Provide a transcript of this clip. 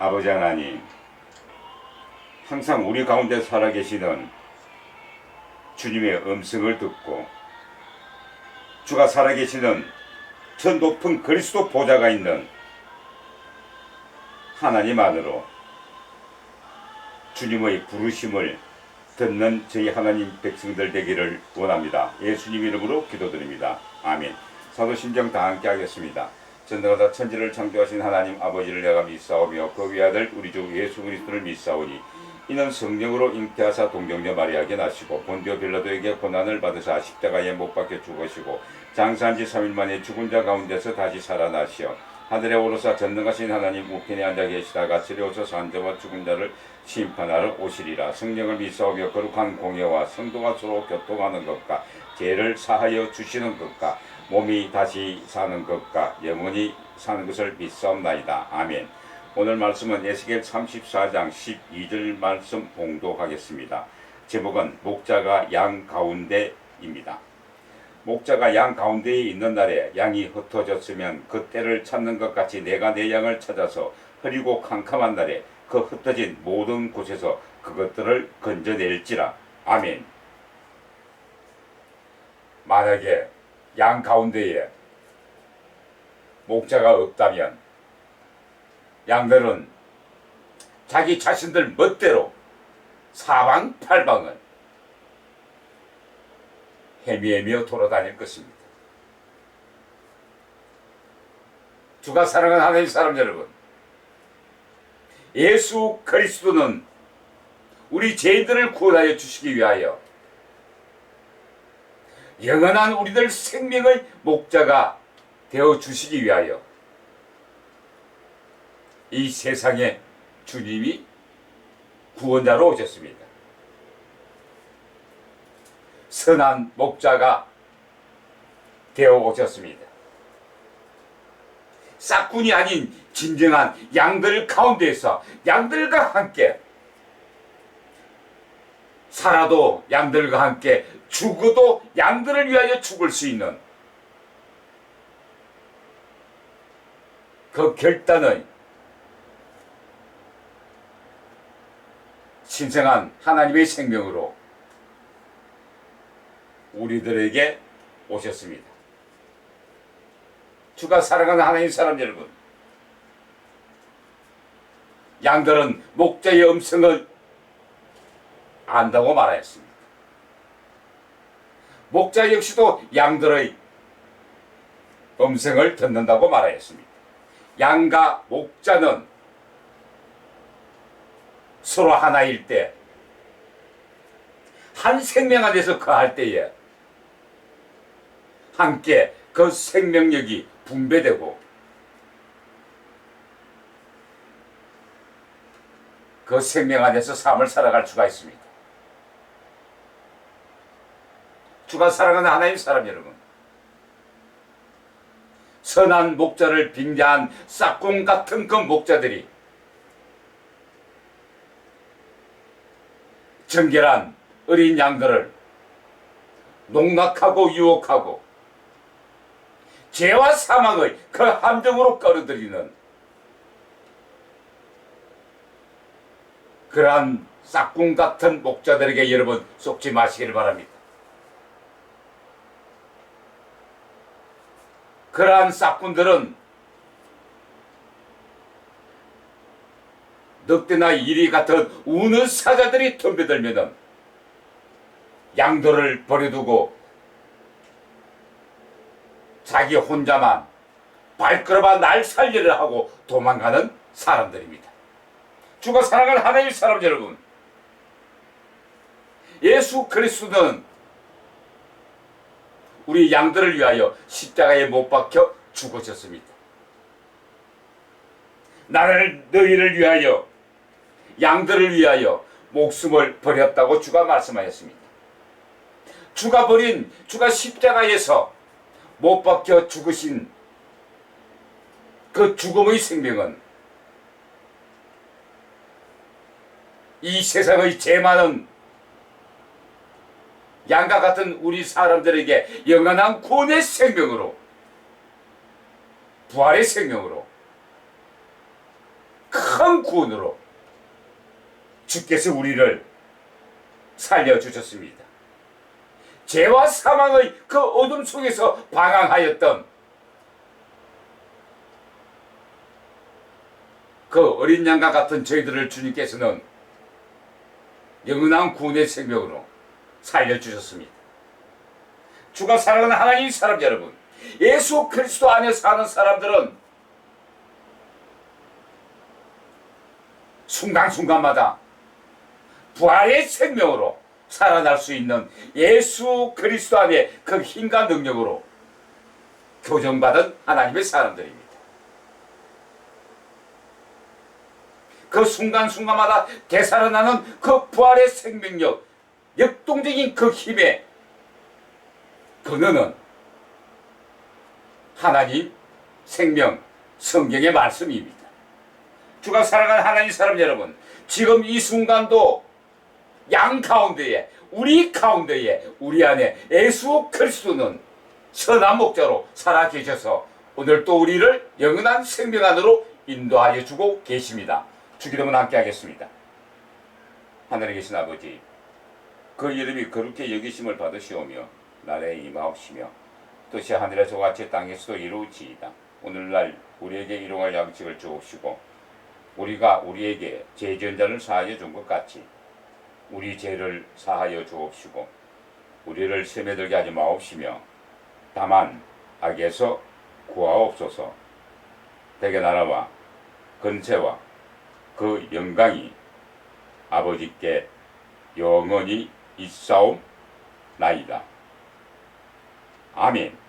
아버지 하나님, 항상 우리 가운데 살아계시는 주님의 음성을 듣고 주가 살아계시는 저 높은 그리스도 보좌가 있는 하나님 안으로 주님의 부르심을 듣는 저희 하나님 백성들 되기를 원합니다. 예수님 이름으로 기도드립니다. 아멘. 사도신정 다 함께 하겠습니다. 전능하다 천지를 창조하신 하나님 아버지를 내가 믿사오며 그 위아들 우리 주 예수 그리스도를 믿사오니 이는 성령으로 잉태하사 동정녀 마리아에게 나시고 본디오 빌라도에게 고난을 받으사 십자가에 못 박혀 죽으시고 장사한 지 3일 만에 죽은 자 가운데서 다시 살아나시어 하늘에 오르사 전능하신 하나님 우편에 앉아 계시다가 지려오서 산자와 죽은 자를 심판하러 오시리라 성령을 믿사오며 거룩한 공예와 성도가 서로 교통하는 것과 죄를 사하여 주시는 것과 몸이 다시 사는 것과 영원히 사는 것을 믿사옵나이다. 아멘. 오늘 말씀은 에스겔 34장 12절 말씀 봉독하겠습니다. 제목은 목자가 양 가운데입니다. 목자가 양 가운데에 있는 날에 양이 흩어졌으면 그 때를 찾는 것 같이 내가 내 양을 찾아서 흐리고 캄캄한 날에 그 흩어진 모든 곳에서 그것들을 건져낼지라. 아멘. 만약에 양 가운데에 목자가 없다면 양들은 자기 자신들 멋대로 사방팔방을 헤매며 돌아다닐 것입니다. 주가 사랑하는 하나님 사람 여러분, 예수 그리스도는 우리 죄인들을 구원하여 주시기 위하여 영원한 우리들 생명의 목자가 되어 주시기 위하여 이 세상에 주님이 구원자로 오셨습니다. 선한 목자가 되어 오셨습니다. 싹군이 아닌 진정한 양들 가운데서 양들과 함께 살아도 양들과 함께 죽어도 양들을 위하여 죽을 수 있는 그 결단의 신성한 하나님의 생명으로 우리들에게 오셨습니다. 주가 사랑하는 하나님 사람 여러분, 양들은 목자의 음성을 안다고 말하였습니다. 목자 역시도 양들의 음성을 듣는다고 말하였습니다. 양과 목자는 서로 하나일 때, 한 생명 안에서 거할 때에 함께 그 생명력이 분배되고 그 생명 안에서 삶을 살아갈 수가 있습니다. 주가 사랑하는 하나님 사람 여러분, 선한 목자를 빙자한 싹공 같은 그 목자들이 정결한 어린 양들을 농락하고 유혹하고 죄와 사망의 그 함정으로 끌어들이는 그러한 싹군 같은 목자들에게 여러분 속지 마시길 바랍니다. 그러한 싹군들은 늑대나 이리 같은 우는 사자들이 덤벼들면은 양들을 버려두고 자기 혼자만 발걸음아 날 살리려 하고 도망가는 사람들입니다. 주가 사랑하는 하나님 사람 여러분, 예수 그리스도는 우리 양들을 위하여 십자가에 못 박혀 죽으셨습니다. 나를 너희를 위하여 양들을 위하여 목숨을 버렸다고 주가 말씀하였습니다. 주가 버린 주가 십자가에서 못 박혀 죽으신 그 죽음의 생명은 이 세상의 죄 많은 양과 같은 우리 사람들에게 영원한 구원의 생명으로 부활의 생명으로 큰 구원으로 주께서 우리를 살려주셨습니다. 죄와 사망의 그 어둠 속에서 방황하였던 그 어린 양과 같은 저희들을 주님께서는 영원한 구원의 생명으로 살려주셨습니다. 주가 사랑하는 하나님 사람 여러분, 예수 그리스도 안에 사는 사람들은 순간순간마다 부활의 생명으로 살아날 수 있는 예수 그리스도 안에 그 힘과 능력으로 교정받은 하나님의 사람들입니다. 그 순간순간마다 되살아나는 그 부활의 생명력, 역동적인 그 힘에 그너는 하나님 생명 성경의 말씀입니다. 주가 사랑하는 하나님 사람 여러분, 지금 이 순간도 양 가운데에 우리 가운데에 우리 안에 예수 그리스도는 선한 목자로 살아 계셔서 오늘 또 우리를 영원한 생명 안으로 인도하여 주고 계십니다. 주기도문 함께 하겠습니다. 하늘에 계신 아버지, 그 이름이 거룩히 여기심을 받으시오며 나라에 임하옵시며 뜻이 하늘에서 같이 땅에서도 이루어지이다. 오늘날 우리에게 일용할 양식을 주옵시고 우리가 우리에게 죄전자를 사하여 준 것 같이 우리 죄를 사하여 주옵시고 우리를 시험에 들게 하지 마옵시며 다만 악에서 구하옵소서 대개 나라와 근세와 그 영광이 아버지께 영원히 있사옵나이다. 아멘.